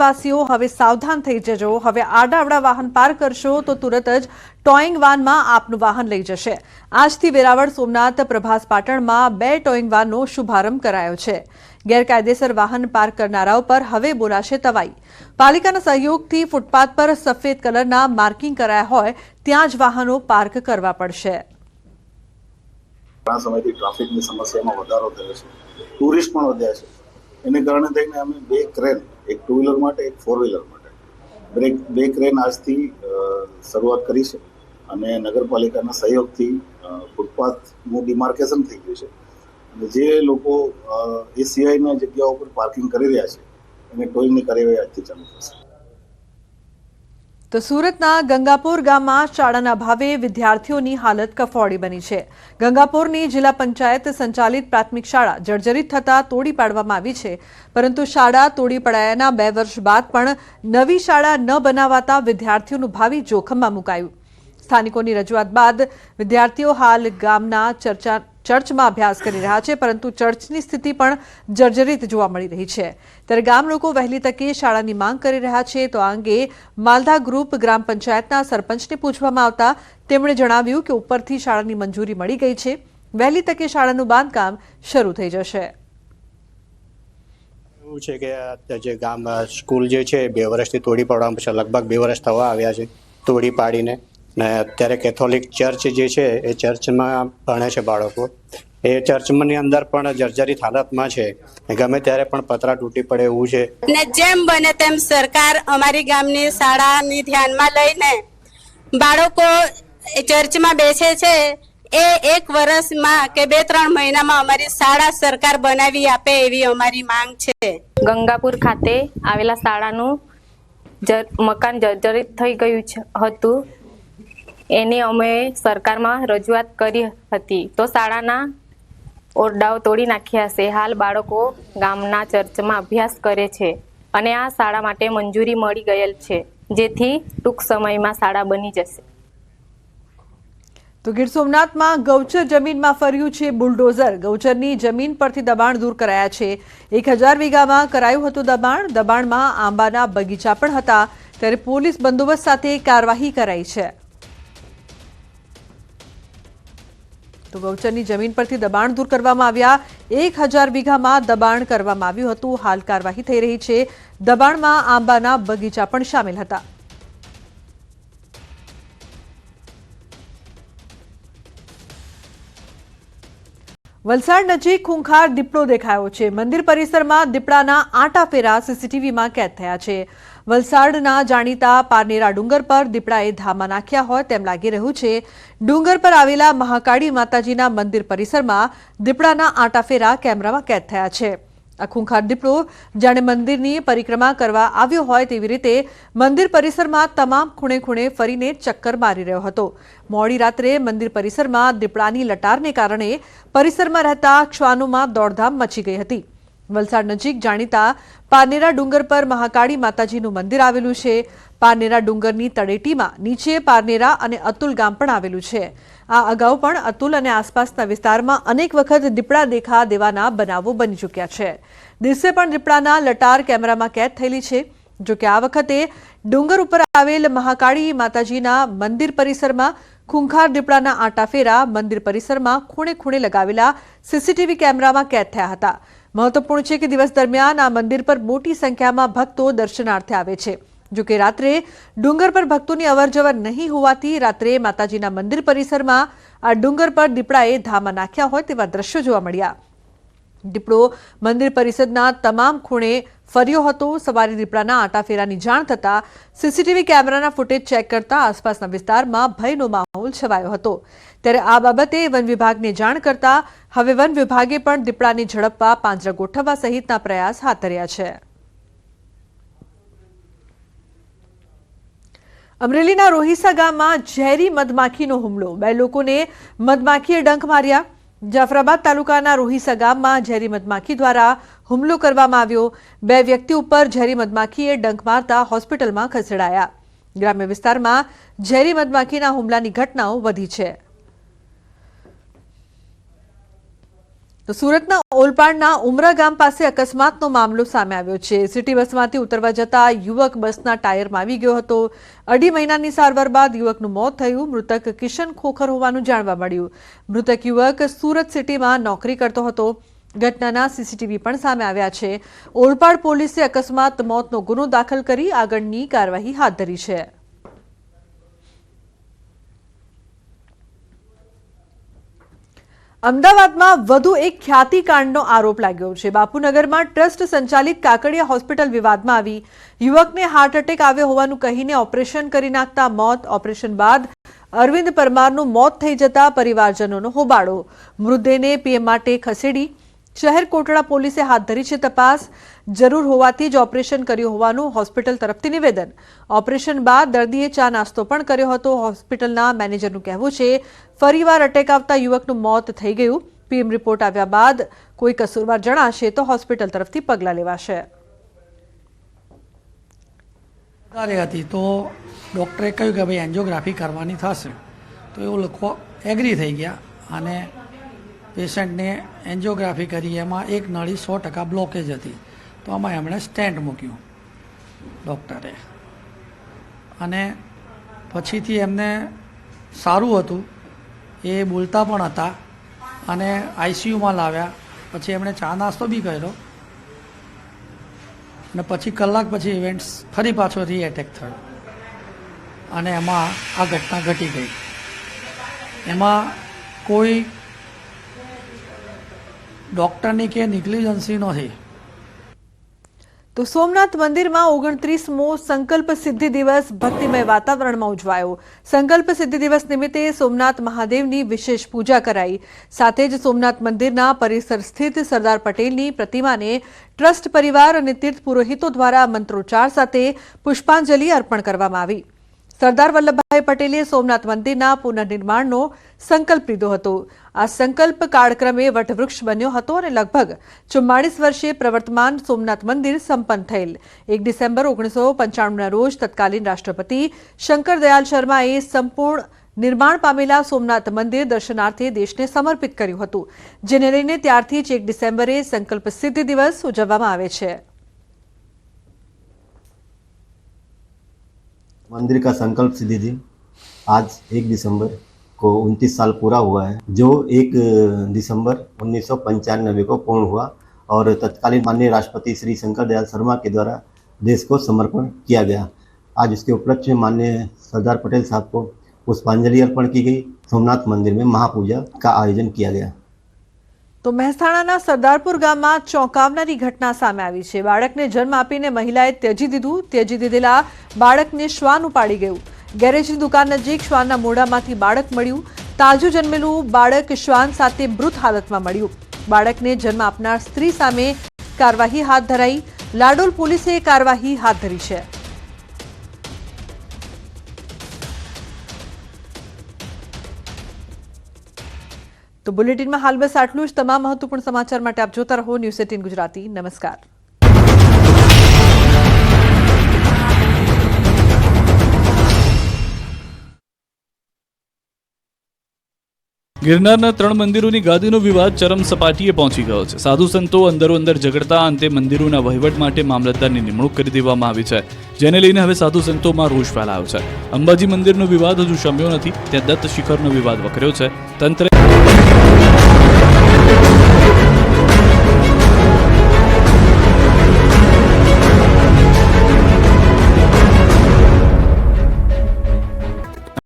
વાસીઓ, હવે સાવધાન થઈ જજો. હવે આડાવડા વાહન પાર કરશો તો તુરત જ ટોઈંગ વાનમાં આપનું વાહન લઈ જશે. આજથી વેરાવળ સોમનાથ પ્રભાસ પાટણમાં બે ટોઈંગ વાનનો શુભારંભ કરાયો છે. ગેરકાયદેસર વાહન પાર્ક કરનારાઓ પર હવે બોલાશે તવાઈ. પાલિકાના સહયોગથી ફૂટપાથ પર સફેદ કલરના માર્કિંગ કરાયા હોય ત્યાં જ વાહનો પાર્ક કરવા પડશે. ઘણા પણ વધ્યા છે. એને કારણે થઈને અમે બે ક્રેન એક ટુ વ્હીલર માટે, એક ફોર વ્હીલર માટે. બ્રેક બે ક્રેન આજથી શરૂઆત કરી છે અને નગરપાલિકાના સહયોગથી ફૂટપાથનું ડિમાર્કેશન થઈ ગયું છે. અને જે લોકો એ સિવાયના જગ્યાઓ પર પાર્કિંગ કરી રહ્યા છે, એને ટોઈંગની કાર્યવાહી આજથી ચાલુ થશે. તો સુરતના ગંગાપુર ગામમાં શાળાના ભાવે વિદ્યાર્થીઓની હાલત કફોડી બની છે. ગંગાપુરની જિલ્લા પંચાયત સંચાલિત પ્રાથમિક શાળા જર્જરિત થતાં તોડી પાડવામાં આવી છે. પરંતુ શાળા તોડી પડાયાના બે વર્ષ બાદ પણ નવી શાળા ન બનાવાતા વિદ્યાર્થીઓનું ભાવિ જોખમમાં મુકાયું. સ્થાનિકોની રજૂઆત બાદ વિદ્યાર્થીઓ હાલ ગામના ચર્ચા ચર્ચમાં અભ્યાસ કરી રહ્યા છે, પરંતુ ચર્ચની સ્થિતિ પણ જર્જરિત જોવા મળી રહી છે. ત્યારે ગામ લોકો વહેલી તકે શાળાની માંગ કરી રહ્યા છે, તો આ અંગે માલધા ગ્રુપ ગ્રામ પંચાયતના સરપંચને પૂછવામાં આવતા તેમણે જણાવ્યું કે ઉપરથી શાળાની મંજૂરી મળી ગઈ છે. વહેલી તકે શાળાનું બાંધકામ શરૂ થઈ જશે. એવું છે કે જે ગામ સ્કૂલ જે છે, બે વર્ષથી તોડી પાડવામાં લગભગ બે વર્ષ થવા આવ્યા છે, તોડી પાડીને. ને અત્યારે કેથોલિક ચર્ચ જે છે એ ચર્ચમાં ભણે છે બાળકો. એ ચર્ચની અંદર પણ જર્જરિત હાલતમાં છે. ગમે ત્યારે પણ પતરા તૂટી પડે એવું છે. ને જેમ બને તેમ સરકાર અમારી ગામની શાળાની ધ્યાનમાં લઈને બાળકો એ ચર્ચમાં બેસે છે. એ એક વર્ષમાં કે બે ત્રણ મહિનામાં અમારી શાળા સરકાર બનાવી આપે એવી અમારી માંગ છે. ગંગાપુર ખાતે આવેલા શાળાનું જ- મકાન જર્જરિત થઈ ગયું છે- હતું. એની અમે સરકારમાં રજૂઆત કરી હતી. તો શાળાના ઓરડાઓ તોડી નાખ્યા છે. હાલ બાળકો ગામના ચર્ચમાં અભ્યાસ કરે છે અને આ શાળા માટે મંજૂરી મળી ગયેલ છે, જેથી ટૂંક સમયમાં શાળા બની જશે. તો ગીર સોમનાથમાં ગૌચર જમીનમાં ફર્યું છે બુલડોઝર. ગૌચરની જમીન પરથી દબાણ દૂર કરાયા છે. એક હજાર વીઘામાં કરાયું હતું દબાણ. દબાણમાં આંબાના બગીચા પણ હતા. ત્યારે પોલીસ બંદોબસ્ત સાથે કાર્યવાહી કરાઈ છે. તો ગૌચરની જમીન પરથી દબાણ દૂર કરવામાં આવ્યા. એક હજાર વીઘામાં દબાણ કરવામાં આવ્યું હતું. હાલ કાર્યવાહી થઈ રહી છે. દબાણમાં આંબાના બગીચા પણ સામેલ હતા. વલસાડ નજીક ખૂંખાર દીપડો દેખાયો છે. મંદિર પરિસરમાં દીપડાના આટા ફેરા સીસીટીવીમાં કેદ થયા છે. વલસાડના જાણીતા પારનેરા ડુંગર પર દીપડાએ ધામા નાખ્યા હોય તેમ લાગી રહ્યું છે. ડુંગર પર આવેલા મહાકાળી માતાજીના મંદિર પરિસરમાં દીપડાના આટા ફેરા કેમેરામાં કેદ થયા છે. આ ખૂંખાર દીપડો જાણે મંદિરની પરિક્રમા કરવા આવ્યો હોય તેવી રીતે મંદિર પરિસરમાં તમામ ખૂણે ખૂણે ફરીને ચક્કર મારી રહ્યો હતો. મોડી રાત્રે મંદિર પરિસરમાં દીપડાની લટારને કારણે પરિસરમાં રહેતા શ્વાનોમાં દોડધામ મચી ગઈ હતી. વલસાડ નજીક જાણીતા પારનેરા ડુંગર પર મહાકાળી માતાજીનું મંદિર આવેલું છે. પારનેરા ડુંગરની તળેટીમાં નીચે પારનેરા અને અતુલ ગામ પણ આવેલું છે. આ અગાઉ પણ અતુલ અને આસપાસના વિસ્તારમાં અનેક વખત દીપડા દેખા દેવાના બનાવો બની ચૂક્યા છે. દિવસે પણ દીપડાના લટાર કેમેરામાં કેદ થયેલી છે. જો કે આ વખતે ડુંગર ઉપર આવેલ મહાકાળી માતાજીના મંદિર પરિસરમાં ખૂંખાર દીપડાના આંટાફેરા મંદિર પરિસરમાં ખૂણે ખૂણે લગાવેલા સીસીટીવી કેમેરામાં કેદ થયા હતા. મહત્વપૂર્ણ છે કે દિવસ દરમિયાન આ મંદિર પર મોટી સંખ્યામાં ભક્તો દર્શનાર્થે આવે છે. જો કે રાત્રે ડુંગર પર ભક્તોની અવરજવર નહીં હોવાથી રાત્રે માતાજીના મંદિર પરિસરમાં આ ડુંગર પર દીપડાએ ધામા નાખ્યા હોય તેવા દ્રશ્યો જોવા મળ્યા. દીપડો મંદિર પરિષદના તમામ ખૂણે ફર્યો હતો. સવારે દીપડાના આંટાફેરાની જાણ થતાં સીસીટીવી કેમેરાના ફૂટેજ ચેક કરતા આસપાસના વિસ્તારમાં ભયનો માહોલ છવાયો હતો. ત્યારે આ બાબતે વન વિભાગને જાણ કરતા હવે વન વિભાગે પણ દીપડાને ઝડપવા પાંજરા ગોઠવવા સહિતના પ્રયાસ હાથ ધર્યા છે. અમરેલીના રોહિસા ગામમાં ઝેરી મધમાખીનો હુમલો. બે લોકોને મધમાખીએ ડંખ માર્યા. જાફરાબાદ તાલુકાના રોહિસા ગામમાં ઝેરી મધમાખી દ્વારા હુમલો કરવામાં આવ્યો. બે વ્યક્તિ ઉપર ઝેરી મધમાખીએ ડંખ મારતા હોસ્પિટલમાં ખસેડાયા. ગ્રામ્ય વિસ્તારમાં ઝેરી મધમાખીના હુમલાની ઘટનાઓ વધી છે. તો સુરતના ઓલપાડના ઉમરા ગામ પાસે અકસ્માતનો મામલો સામે આવ્યો છે. સિટી બસમાંથી ઉતરવા જતા યુવક બસના ટાયરમાં આવી ગયો હતો. અઢી મહિનાની સારવાર બાદ યુવકનું મોત થયું. મૃતક કિશન ખોખર હોવાનું જાણવા મળ્યું. મૃતક યુવક સુરત સિટીમાં નોકરી કરતો હતો. ઘટનાના સીસીટીવી પણ સામે આવ્યા છે. ઓલપાડ પોલીસે અકસ્માત, મોતનો ગુનો દાખલ કરી આગળની કાર્યવાહી હાથ ધરી છે. અમદાવાદમાં વધુ એક ખ્યાતિકાંડનો આરોપ લાગ્યો છે. બાપુનગરમાં ટ્રસ્ટ સંચાલિત કાકડિયા હોસ્પિટલ વિવાદમાં આવી. યુવકને હાર્ટ એટેક આવ્યો હોવાનું કહીને ઓપરેશન કરી નાખતા મોત. ઓપરેશન બાદ અરવિંદ પરમારનું મોત થઈ જતા પરિવારજનોનો હોબાળો. મૃતદેહને પીએમ માટે ખસેડી શહેર કોટડા પોલીસે હાથ ધરી છે તપાસ. જરૂર હોવાથી જ ઓપરેશન કર્યું હોવાનું હોસ્પિટલ તરફથી નિવેદન. ઓપરેશન બાદ દર્દીએ ચા નાસ્તો પણ કર્યો હતો. હોસ્પિટલના મેનેજરનું કહેવું છે, ફરીવાર અટેક આવતા યુવકનું મોત થઈ ગયું. પીએમ રિપોર્ટ આવ્યા બાદ કોઈ કસૂરવાર જણાશે તો હોસ્પિટલ તરફથી પગલાં લેવાશે. વધારે હતી તો ડૉક્ટરે કહ્યું કે ભાઈ એન્જિયોગ્રાફી કરવાની થશે. તો એવું લોકો એગ્રી થઈ ગયા અને પેશન્ટને એન્જિયોગ્રાફી કરી, એમાં એક નળી સો ટકા બ્લોકેજ હતી. તો આમાં એમણે સ્ટેન્ટ મૂક્યું ડૉક્ટરે. અને પછીથી એમને સારું હતું. એ બોલતા પણ હતા અને આઈસીયુમાં લાવ્યા. પછી એમણે ચા નાસ્તો બી કર્યો. અને પછી કલાક પછી ઇવેન્ટ્સ ફરી પાછો રી એટેક થયો. અને એમાં આ ઘટના ઘટી ગઈ. એમાં કોઈ ડૉક્ટરની કે નિગ્લિજન્સી નથી તો સોમનાથ મંદિરમાં ઓગણત્રીસમો સંકલ્પ સિદ્ધિ દિવસ ભક્તિમય વાતાવરણમાં ઉજવાયો. સંકલ્પ સિદ્ધિ દિવસ નિમિત્તે સોમનાથ મહાદેવની વિશેષ પૂજા કરાઈ. સાથે જ સોમનાથ મંદિરના પરિસર સ્થિત સરદાર પટેલની પ્રતિમાને ટ્રસ્ટ પરિવાર અને તીર્થ પુરોહિતો દ્વારા મંત્રોચ્ચાર સાથે પુષ્પાંજલિ અર્પણ કરવામાં આવી. સરદાર વલ્લભભાઈ પટેલે સોમનાથ મંદિરના પુનર્નિર્માણનો સંકલ્પ લીધો હતો. આ સંકલ્પ કાળક્રમે વટવૃક્ષ બન્યો હતો અને લગભગ ચુમ્માળીસ વર્ષે પ્રવર્તમાન સોમનાથ મંદિર સંપન્ન થયેલ. એક ડિસેમ્બર ઓગણીસો પંચાણુંના રોજ તત્કાલીન રાષ્ટ્રપતિ શંકર દયાલ શર્માએ સંપૂર્ણ નિર્માણ પામેલા સોમનાથ મંદિર દર્શનાર્થે દેશને સમર્પિત કર્યું હતું, જેને લઈને ત્યારથી જ એક ડિસેમ્બરે સંકલ્પ સિદ્ધિ દિવસ ઉજવવામાં આવે છે. मंदिर का संकल्प सिद्धि दिन आज एक दिसंबर को 29 साल पूरा हुआ है, जो एक दिसंबर उन्नीस सौ पंचानबे को पूर्ण हुआ और तत्कालीन माननीय राष्ट्रपति श्री शंकर दयाल शर्मा के द्वारा देश को समर्पण किया गया। आज उसके उपलक्ष्य में माननीय सरदार पटेल साहब को पुष्पांजलि अर्पण की गई। सोमनाथ मंदिर में महापूजा का आयोजन किया गया। તો મહેસાણાના સરદારપુર ગામમાં ચોંકાવનારી ઘટના સામે આવી છે. બાળકને જન્મ આપીને મહિલાએ ત્યજી દીધું. ત્યજી દીધેલા બાળકને શ્વાન ઉપાડી ગયું. ગેરેજની દુકાન નજીક શ્વાનના મોઢામાંથી બાળક મળ્યું. તાજું જન્મેલું બાળક શ્વાન સાથે મૃત હાલતમાં મળ્યું. બાળકને જન્મ આપનાર સ્ત્રી સામે કાર્યવાહી હાથ ધરાઈ. લાડોલ પોલીસે કાર્યવાહી હાથ ધરી છે. તો બુલેટિનમાં હાલ બસ આટલું જ. તમામ મહત્વપૂર્ણ સમાચાર માટે આપ જોતા રહો ન્યૂઝ એટીન ગુજરાતી. નમસ્કાર. ગિરનારના ત્રણ મંદિરોની ગાદીનો વિવાદ ચરમ સપાટીએ પહોંચી ગયો છે. સાધુ સંતો અંદરો અંદર ઝઘડતા અંતે મંદિરોના વહીવટ માટે મામલતદારની નિમણૂક કરી દેવામાં આવી છે, જેને લઈને હવે સાધુ સંતોમાં રોષ ફેલાયો છે. અંબાજી મંદિરનો વિવાદ હજુ શમ્યો નથી, ત્યાં દત્ત શિખરનો વિવાદ વકર્યો છે. તંત્રે